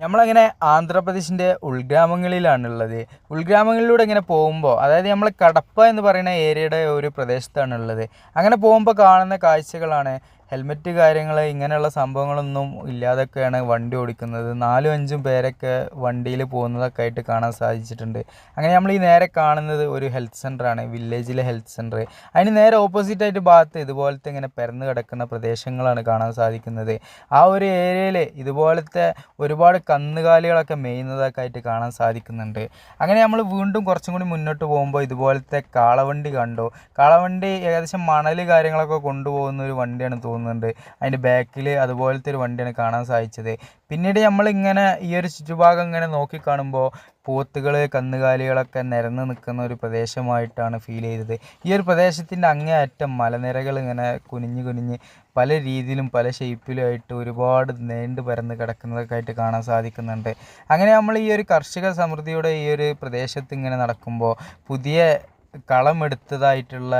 നമ്മളങ്ങനെ ആന്ധ്രാപ്രദേശിന്റെ ഉൾഗ്രാമങ്ങളിലാണുള്ളത്. ഉൾഗ്രാമങ്ങളിലൂടെ ഇങ്ങനെ പോകുമ്പോൾ അതായത് നമ്മൾ കടപ്പ എന്ന് പറയുന്ന ഏരിയയുടെ ഒരു പ്രദേശത്താണുള്ളത്. അങ്ങനെ പോകുമ്പോൾ കാണുന്ന കാഴ്ചകളാണ് ഹെൽമെറ്റ് കാര്യങ്ങൾ ഇങ്ങനെയുള്ള സംഭവങ്ങളൊന്നും ഇല്ലാതൊക്കെയാണ് വണ്ടി ഓടിക്കുന്നത്. നാലും അഞ്ചും പേരൊക്കെ വണ്ടിയിൽ പോകുന്നതൊക്കെ ആയിട്ട് കാണാൻ സാധിച്ചിട്ടുണ്ട്. അങ്ങനെ നമ്മൾ ഈ നേരെ കാണുന്നത് ഒരു ഹെൽത്ത് സെന്ററാണ് വില്ലേജിലെ ഹെൽത്ത് സെന്റർ അതിന് നേരെ ഓപ്പോസിറ്റ് ആയിട്ട് ഭാഗത്ത് ഇതുപോലത്തെ ഇങ്ങനെ പരന്ന് കിടക്കുന്ന പ്രദേശങ്ങളാണ് കാണാൻ സാധിക്കുന്നത്. ആ ഒരു ഏരിയയിൽ ഇതുപോലത്തെ ഒരുപാട് കന്നുകാലികളൊക്കെ മേയുന്നതൊക്കെ ആയിട്ട് കാണാൻ സാധിക്കുന്നുണ്ട്. അങ്ങനെ നമ്മൾ വീണ്ടും കുറച്ചും കൂടി മുന്നോട്ട് പോകുമ്പോൾ ഇതുപോലത്തെ കാളവണ്ടി കണ്ടു. കാളവണ്ടി ഏകദേശം മണൽ കാര്യങ്ങളൊക്കെ കൊണ്ടുപോകുന്ന ഒരു വണ്ടിയാണ് തോന്നുന്നുണ്ട് അതിന്റെ ബാക്കിൽ അതുപോലത്തെ ഒരു വണ്ടിയാണ് കാണാൻ സാധിച്ചത്. പിന്നീട് നമ്മൾ ഇങ്ങനെ ഈ ഒരു ചുറ്റുഭാഗം ഇങ്ങനെ നോക്കി കാണുമ്പോൾ പോത്തുകൾ കന്നുകാലികളൊക്കെ നിരന്ന് നിൽക്കുന്ന ഒരു പ്രദേശമായിട്ടാണ് ഫീൽ ചെയ്തത്. ഈ ഒരു പ്രദേശത്തിന്റെ അങ്ങേയറ്റം മലനിരകൾ ഇങ്ങനെ കുനിഞ്ഞ് കുനിഞ്ഞ് പല രീതിയിലും പല ഷേപ്പിലും ആയിട്ട് ഒരുപാട് നീണ്ടു പരന്ന് കിടക്കുന്നതൊക്കെ ആയിട്ട് കാണാൻ സാധിക്കുന്നുണ്ട്. അങ്ങനെ നമ്മൾ ഈ ഒരു കർഷക സമൃദ്ധിയുടെ ഈ ഒരു പ്രദേശത്ത് ഇങ്ങനെ നടക്കുമ്പോൾ പുതിയ കളമെടുത്തതായിട്ടുള്ള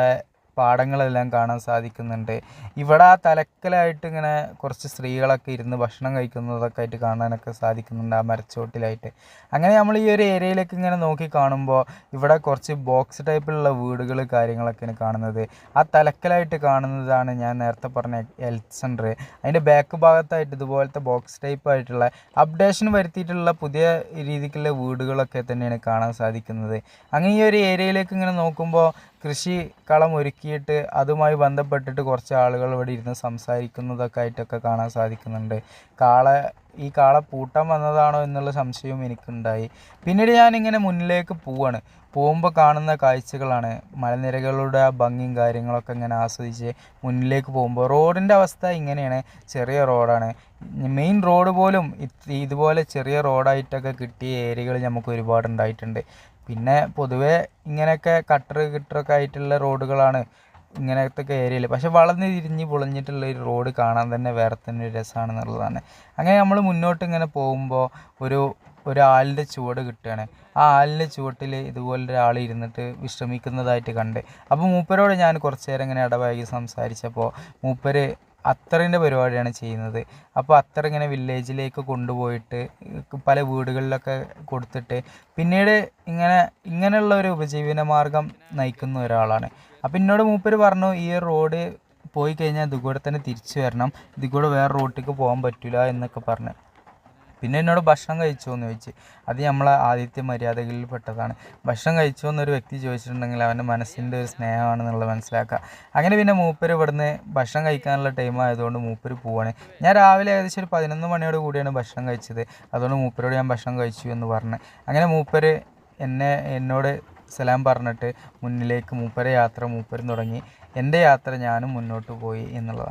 പാടങ്ങളെല്ലാം കാണാൻ സാധിക്കുന്നുണ്ട്. ഇവിടെ ആ തലക്കലായിട്ട് ഇങ്ങനെ കുറച്ച് സ്ത്രീകളൊക്കെ ഇരുന്ന് ഭക്ഷണം കഴിക്കുന്നതൊക്കെ ആയിട്ട് കാണാനൊക്കെ സാധിക്കുന്നുണ്ട് ആ മരച്ചോട്ടിലായിട്ട്. അങ്ങനെ നമ്മൾ ഈ ഒരു ഏരിയയിലേക്ക് ഇങ്ങനെ നോക്കി കാണുമ്പോൾ ഇവിടെ കുറച്ച് ബോക്സ് ടൈപ്പിലുള്ള വീടുകൾ കാര്യങ്ങളൊക്കെയാണ് കാണുന്നത്. ആ തലക്കലായിട്ട് കാണുന്നതാണ് ഞാൻ നേരത്തെ പറഞ്ഞ ഹെൽത്ത് സെന്റർ അതിന്റെ ബാക്ക് ഭാഗത്തായിട്ട് ഇതുപോലത്തെ ബോക്സ് ടൈപ്പ് ആയിട്ടുള്ള അപ്ഡേഷൻ വരുത്തിയിട്ടുള്ള പുതിയ രീതിക്കുള്ള വീടുകളൊക്കെ തന്നെയാണ് കാണാൻ സാധിക്കുന്നത്. അങ്ങനെ ഈ ഒരു ഏരിയയിലേക്ക് ഇങ്ങനെ നോക്കുമ്പോൾ കൃഷി കളം ഒരുക്കിയിട്ട് അതുമായി ബന്ധപ്പെട്ടിട്ട് കുറച്ച് ആളുകൾ ഇവിടെ ഇരുന്ന് സംസാരിക്കുന്നതൊക്കെ ആയിട്ടൊക്കെ കാണാൻ സാധിക്കുന്നുണ്ട്. കാള ഈ കാള പൂട്ടം വന്നതാണോ എന്നുള്ള സംശയവും എനിക്കുണ്ടായി. പിന്നീട് ഞാനിങ്ങനെ മുന്നിലേക്ക് പോവാണ്. പോകുമ്പോൾ കാണുന്ന കാഴ്ചകളാണ്. മലനിരകളുടെ ആ ഭംഗിയും കാര്യങ്ങളൊക്കെ ഇങ്ങനെ ആസ്വദിച്ച് മുന്നിലേക്ക് പോകുമ്പോൾ റോഡിന്റെ അവസ്ഥ ഇങ്ങനെയാണ്. ചെറിയ റോഡാണ്. മെയിൻ റോഡ് പോലും ഇത് ഇതുപോലെ ചെറിയ റോഡായിട്ടൊക്കെ കിട്ടിയ ഏരിയകൾ നമുക്ക് ഒരുപാട് ഉണ്ടായിട്ടുണ്ട് പിന്നെ പൊതുവേ ഇങ്ങനെയൊക്കെ കട്ടർ കിട്ടറൊക്കെ ആയിട്ടുള്ള റോഡുകളാണ് ഇങ്ങനത്തെ ഏരിയയിൽ പക്ഷെ വളർന്ന് തിരിഞ്ഞ് പൊളിഞ്ഞിട്ടുള്ള ഒരു റോഡ് കാണാൻ തന്നെ വേറെ തന്നെ ഒരു രസമാണെന്നുള്ളതാണ് അങ്ങനെ നമ്മൾ മുന്നോട്ട് ഇങ്ങനെ പോകുമ്പോൾ ഒരു ഒരു ആലിന്റെ ചുവട് കിട്ടുകയാണ്. ആ ആലിന്റെ ചുവട്ടിൽ ഇതുപോലെ ഒരാൾ ഇരുന്നിട്ട് വിശ്രമിക്കുന്നതായിട്ട് കണ്ട്. അപ്പോൾ മൂപ്പരോട് ഞാൻ കുറച്ച് നേരം ഇങ്ങനെ ഇടപഴകി സംസാരിച്ചപ്പോൾ മൂപ്പര് അത്തറിന്റെ പരിപാടിയാണ് ചെയ്യുന്നത്. അപ്പോൾ അത്തർ ഇങ്ങനെ വില്ലേജിലേക്ക് കൊണ്ടുപോയിട്ട് പല വീടുകളിലൊക്കെ കൊടുത്തിട്ട് പിന്നീട് ഇങ്ങനെ ഇങ്ങനെയുള്ള ഒരു ഉപജീവന മാർഗം നയിക്കുന്ന ഒരാളാണ്. അപ്പം എന്നോട് മൂപ്പര് പറഞ്ഞു ഈ റോഡ് പോയി കഴിഞ്ഞാൽ ഇതുകൂടെ തന്നെ തിരിച്ചു വരണം. ഇതുകൂടെ വേറെ റോട്ടിലേക്ക് പോകാൻ പറ്റില്ല എന്നൊക്കെ പറഞ്ഞു. പിന്നെ എന്നോട് ഭക്ഷണം കഴിച്ചോ എന്ന് ചോദിച്ച്. അത് നമ്മളെ ആദ്യത്തെ മര്യാദകളിൽ പെട്ടതാണ്. ഭക്ഷണം കഴിച്ചോ എന്നൊരു വ്യക്തി ചോദിച്ചിട്ടുണ്ടെങ്കിൽ അവന്റെ മനസ്സിന്റെ ഒരു സ്നേഹമാണെന്നുള്ളത് മനസ്സിലാക്കുക. അങ്ങനെ പിന്നെ മൂപ്പര് ഇവിടുന്ന് ഭക്ഷണം കഴിക്കാനുള്ള ടൈം ആയതുകൊണ്ട് മൂപ്പര് പോവാണ്. ഞാൻ രാവിലെ ഏകദേശം ഒരു പതിനൊന്ന് മണിയോട് കൂടിയാണ് ഭക്ഷണം കഴിച്ചത്. അതുകൊണ്ട് മൂപ്പരോട് ഞാൻ ഭക്ഷണം കഴിച്ചു എന്ന് പറഞ്ഞ്. അങ്ങനെ മൂപ്പര് എന്നെ എന്നോട് സലാം പറഞ്ഞിട്ട് മുന്നിലേക്ക് മൂപ്പരെ യാത്ര മൂപ്പരും തുടങ്ങി. എന്റെ യാത്ര ഞാനും മുന്നോട്ട് പോയി എന്നുള്ളതാണ്.